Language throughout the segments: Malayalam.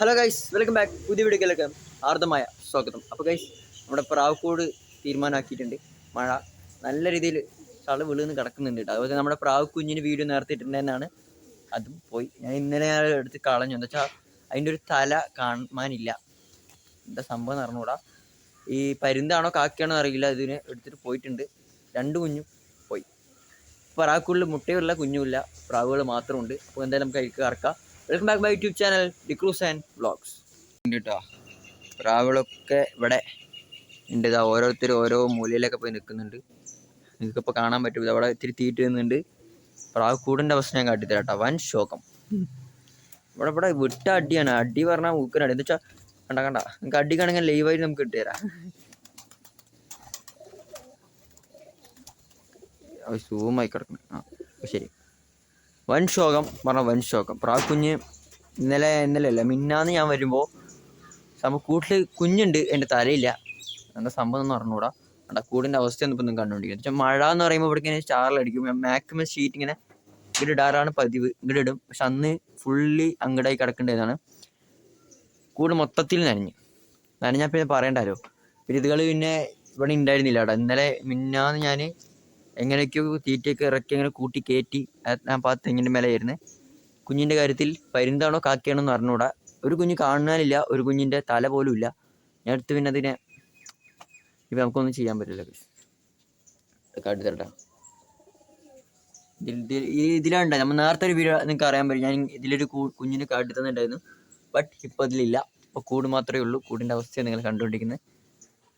ഹലോ ഗൈസ് വെൽക്കം ബാക്ക് പുതിയ വീഡിയോയിലേക്ക് ആർദ്രമായ സ്വാഗതം. അപ്പോൾ ഗൈസ് നമ്മുടെ പ്രാവക്കോട് തീരുമാനമാക്കിയിട്ടുണ്ട് മഴ നല്ല രീതിയിൽ ചള വിളുന്ന് കിടക്കുന്നുണ്ട് അതുപോലെ നമ്മുടെ പ്രാവ് കുഞ്ഞിന് വീഡിയോ നേർത്തിട്ടുണ്ടെന്നാണ് അതും പോയി. ഞാൻ ഇന്നലെ ഞാൻ എടുത്ത് കളഞ്ഞു. എന്താ വെച്ചാൽ അതിന്റെ ഒരു തല കാണാനില്ല എന്താ സംഭവം അറിഞ്ഞൂടാ ഈ പരുന്താണോ കാക്കയാണോ അറിയില്ല. ഇതിന് എടുത്തിട്ട് പോയിട്ടുണ്ട്. രണ്ട് കുഞ്ഞും പോയി. പ്രാവക്കുള്ളിൽ മുട്ടയുള്ള കുഞ്ഞുമില്ല. പ്രാവുകൾ മാത്രമുണ്ട്. അപ്പോൾ എന്തായാലും നമുക്ക് അതിലേക്ക് കറക്കാം. Welcome back my YouTube channel D'Cruz and vlogs കേട്ടോ പ്രാവുകളൊക്കെ ഇവിടെ ഉണ്ട്. ഇതാ ഓരോരുത്തർ ഓരോ മൂലയിലൊക്കെ പോയി നിൽക്കുന്നുണ്ട്. നിങ്ങൾക്ക് ഇപ്പോൾ കാണാൻ പറ്റും. അവിടെ ഇത്തിരി തീറ്റ് നിന്നുണ്ട്. പ്രാവ് കൂടിന്റെ അവസ്ഥ ഞാൻ കാട്ടിത്തരാം കേട്ടോ വൻ ശോകം. ഇവിടെ ഇവിടെ വിട്ട അടിയാണ്. അടി പറഞ്ഞാൽ മൂക്കനടി എന്താ വെച്ചാൽ കണ്ട കണ്ട. നിങ്ങൾക്ക് അടി അടിക്കാണെങ്കിൽ ലൈവായിട്ട് നമുക്ക് ഇട്ടുതരാം സൂമായി കിടക്കണം. ആ ശരി. വൻ ശോകം പറഞ്ഞ വൻ ശോകം പ്രാ കുഞ്ഞ് ഇന്നലെ ഇന്നലെ അല്ല മിന്നാന്ന് ഞാൻ വരുമ്പോൾ സംഭവം കൂട്ടിൽ കുഞ്ഞുണ്ട് എന്റെ തലയില്ല. എന്താ സംഭവം എന്ന് പറഞ്ഞുകൂടാ അവിടെ കൂടിന്റെ അവസ്ഥയൊന്നും ഇപ്പം നിങ്ങൾ കണ്ടുകൊണ്ടിരിക്കുന്നത് വെച്ചാൽ മഴ എന്ന് പറയുമ്പോൾ ഇവിടെ ഇങ്ങനെ ചാറിലടിക്കും മാക്സിമം ഷീറ്റ് ഇങ്ങനെ ഇങ്ങോട്ട് ഇടാറാണ് പതിവ്. ഇങ്ങോട്ട് ഇടും. പക്ഷെ അന്ന് ഫുള്ളി അങ്ങടായി കിടക്കേണ്ടതാണ് കൂട് മൊത്തത്തിൽ നനഞ്ഞ്. നനഞ്ഞാൽ പിന്നെ പറയണ്ടല്ലോ പിന്നെ ഇതുകൾ പിന്നെ ഇവിടെ ഉണ്ടായിരുന്നില്ല അവിടെ ഇന്നലെ മിന്നാന്ന് ഞാൻ എങ്ങനെയൊക്കെയോ തീറ്റയൊക്കെ ഇറക്കി അങ്ങനെ കൂട്ടി കയറ്റി. ആ- തെങ്ങിന്റെ മേലെയായിരുന്നു. കുഞ്ഞിന്റെ കാര്യത്തിൽ പരുന്താണോ കാക്കയാണോ എന്ന് അറിഞ്ഞൂടാ. ഒരു കുഞ്ഞ് കാണാനില്ല ഒരു കുഞ്ഞിന്റെ തല പോലും ഇല്ല. ഞാൻ എടുത്ത് പിന്നെ അതിനെ ഇപ്പം നമുക്കൊന്നും ചെയ്യാൻ പറ്റില്ല കാട്ടി തരട്ടെ. ഇതിലുണ്ട്. നമ്മൾ നേരത്തെ ഒരു വീഡിയോ നിങ്ങൾക്ക് അറിയാൻ പറ്റും. ഞാൻ ഇതിലൊരു കുഞ്ഞിനെ കാട്ടി തന്നിട്ടുണ്ടായിരുന്നു. ബട്ട് ഇപ്പോൾ അതിലില്ല. ഇപ്പോൾ കൂട് മാത്രമേ ഉള്ളൂ. കൂടിന്റെ അവസ്ഥയാണ് നിങ്ങൾ കണ്ടുകൊണ്ടിരിക്കുന്നത്.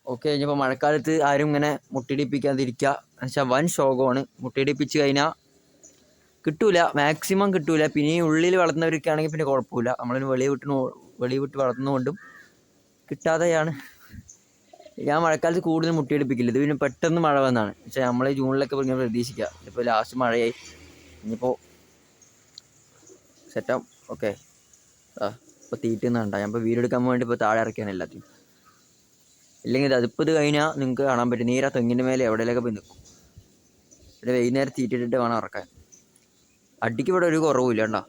ഓക്കെ കഴിഞ്ഞപ്പോൾ മഴക്കാലത്ത് ആരും ഇങ്ങനെ മുട്ടിടിപ്പിക്കാതിരിക്കുക എന്നുവെച്ചാൽ വൻ ശോകമാണ്. മുട്ടിടിപ്പിച്ച് കഴിഞ്ഞാൽ കിട്ടൂല മാക്സിമം കിട്ടൂല. പിന്നെ ഈ ഉള്ളിൽ വളർത്തുന്നവരൊക്കെ ആണെങ്കിൽ പിന്നെ കുഴപ്പമില്ല. നമ്മളിന് വെളിയിൽ വിട്ട് നോ- വെളിയിൽ വിട്ട് വളർത്തുന്നതുകൊണ്ടും കിട്ടാതെയാണ്. ഞാൻ മഴക്കാലത്ത് കൂടുതൽ മുട്ടിയെടുപ്പിക്കില്ല ഇത് പിന്നെ പെട്ടെന്ന് മഴ വന്നാണ്. പക്ഷേ നമ്മൾ ജൂണിലൊക്കെ ഇങ്ങനെ പ്രതീക്ഷിക്കുക ഇപ്പോൾ ലാസ്റ്റ് മഴയായി. ഇനിയിപ്പോൾ സെറ്റാവും ഓക്കെ. ആ ഇപ്പോൾ ഞാൻ ഇപ്പോൾ വീടെടുക്കാൻ വേണ്ടി ഇപ്പോൾ താഴെ ഇറക്കിയാണ് എല്ലാத்தைയും ഇല്ലെങ്കിൽ അതിപ്പോൾ ഇത് കഴിഞ്ഞാൽ നിങ്ങൾക്ക് കാണാൻ പറ്റും. നീര തെങ്ങിന്റെ മേലെ എവിടെയൊക്കെ പോയി നിൽക്കും. പിന്നെ വൈകുന്നേരം തീറ്റിട്ടിട്ട് വേണം ഇറക്കാൻ അടിക്ക് ഇവിടെ ഒരു കുറവുമില്ല കേട്ടോ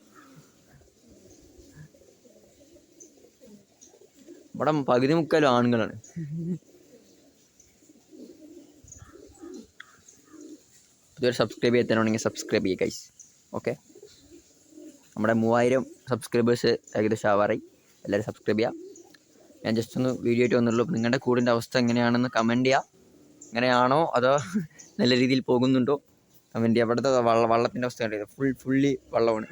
ഇവിടെ പകുതി മുക്കാലും ആണുങ്ങളാണ്. ഇതുവരെ സബ്സ്ക്രൈബ് ചെയ്യാത്തവരുണ്ടെങ്കിൽ സബ്സ്ക്രൈബ് ചെയ്യുക ഗൈസ് ഓക്കെ നമ്മുടെ മൂവായിരം സബ്സ്ക്രൈബേഴ്സ് ഏകദേശം ആവാറായി. എല്ലാവരും സബ്സ്ക്രൈബ് ചെയ്യുക. ഞാൻ ജസ്റ്റ് ഒന്ന് വീഡിയോ ആയിട്ട് വന്നുള്ളൂ. അപ്പോൾ നിങ്ങളുടെ കൂടിന്റെ അവസ്ഥ എങ്ങനെയാണെന്ന് കമന്റ് ചെയ്യുക എങ്ങനെയാണോ അതോ നല്ല രീതിയിൽ പോകുന്നുണ്ടോ? കമന്റ് ചെയ്യുക അവിടുത്തെ വള്ള വള്ളത്തിന്റെ അവസ്ഥ കണ്ടത് ഫുൾ ഫുള്ളി വള്ളമാണ്.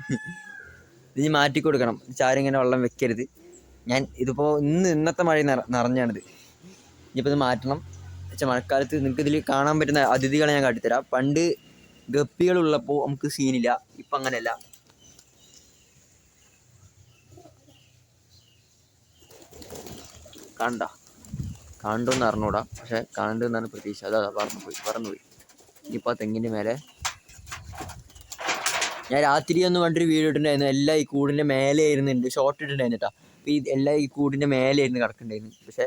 ഇത് മാറ്റി കൊടുക്കണം. ചാരും ഇങ്ങനെ വെള്ളം വെക്കരുത്. ഞാൻ ഇതിപ്പോൾ ഇന്ന് ഇന്നത്തെ മഴ നിറ നിറഞ്ഞാണിത്. ഇനിയിപ്പോൾ ഇത് മാറ്റണം. പക്ഷേ മഴക്കാലത്ത് നിങ്ങൾക്ക് ഇതിൽ കാണാൻ പറ്റുന്ന അതിഥികളെ ഞാൻ കാട്ടിത്തരാം. പണ്ട് ഗപ്പികളുള്ളപ്പോൾ നമുക്ക് സീനില്ല ഇപ്പം അങ്ങനെയല്ല കണ്ട? കണ്ടു എന്ന് അറിഞ്ഞൂടാ. പക്ഷെ കണ്ടു എന്നാണ് പ്രതീക്ഷ. അതാ പറന്നു പോയി പറന്നു പോയി. ഇനിയിപ്പോൾ ആ തെങ്ങിന്റെ മേലെ ഞാൻ രാത്രി ഒന്ന് കണ്ടൊരു വീഡിയോ ഇട്ടിട്ടുണ്ടായിരുന്നു. എല്ലാ ഈ കൂടിന്റെ മേലെ ആയിരുന്നുണ്ട് ഷോർട്ട് ഇട്ടിട്ടുണ്ടായിരുന്നു കേട്ടോ. എല്ലാം ഈ കൂടിന്റെ മേലെ ആയിരുന്നു കിടക്കുന്നുണ്ടായിരുന്നു പക്ഷെ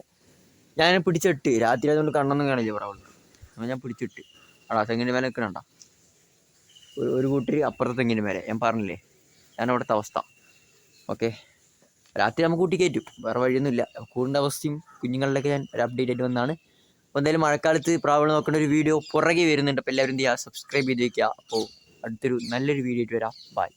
ഞാൻ പിടിച്ചിട്ട് രാത്രി അതുകൊണ്ട് കണ്ണൊന്നും കാണില്ല പറയാവുള്ളൂ അപ്പോൾ ഞാൻ പിടിച്ചിട്ട്. ആടാ തെങ്ങിന്റെ മേലെ നിൽക്കണണ്ട ഒരു ഒരു കൂട്ടർ അപ്പുറത്തെ തെങ്ങിന്റെ മേലെ. ഞാൻ പറഞ്ഞില്ലേ? ഞാൻ അവിടുത്തെ അവസ്ഥ. ഓക്കെ? രാത്രി നമുക്ക് കൂട്ടി കയറ്റും വേറെ വഴിയൊന്നുമില്ല. കൂടിന്റെ അവസ്ഥയും കുഞ്ഞുങ്ങളിലൊക്കെ ഞാൻ ഒരു അപ്ഡേറ്റ് ആയിട്ട് വന്നാണ്. അപ്പോൾ എന്തായാലും മഴക്കാലത്ത് പ്രാവൾ നോക്കേണ്ട ഒരു വീഡിയോ പുറകെ വരുന്നുണ്ട്. അപ്പോൾ എല്ലാവരും എന്ത് ചെയ്യുക? സബ്സ്ക്രൈബ് ചെയ്ത് വയ്ക്കുക അപ്പോൾ അടുത്തൊരു നല്ലൊരു വീഡിയോ ആയിട്ട് വരാം. ബൈ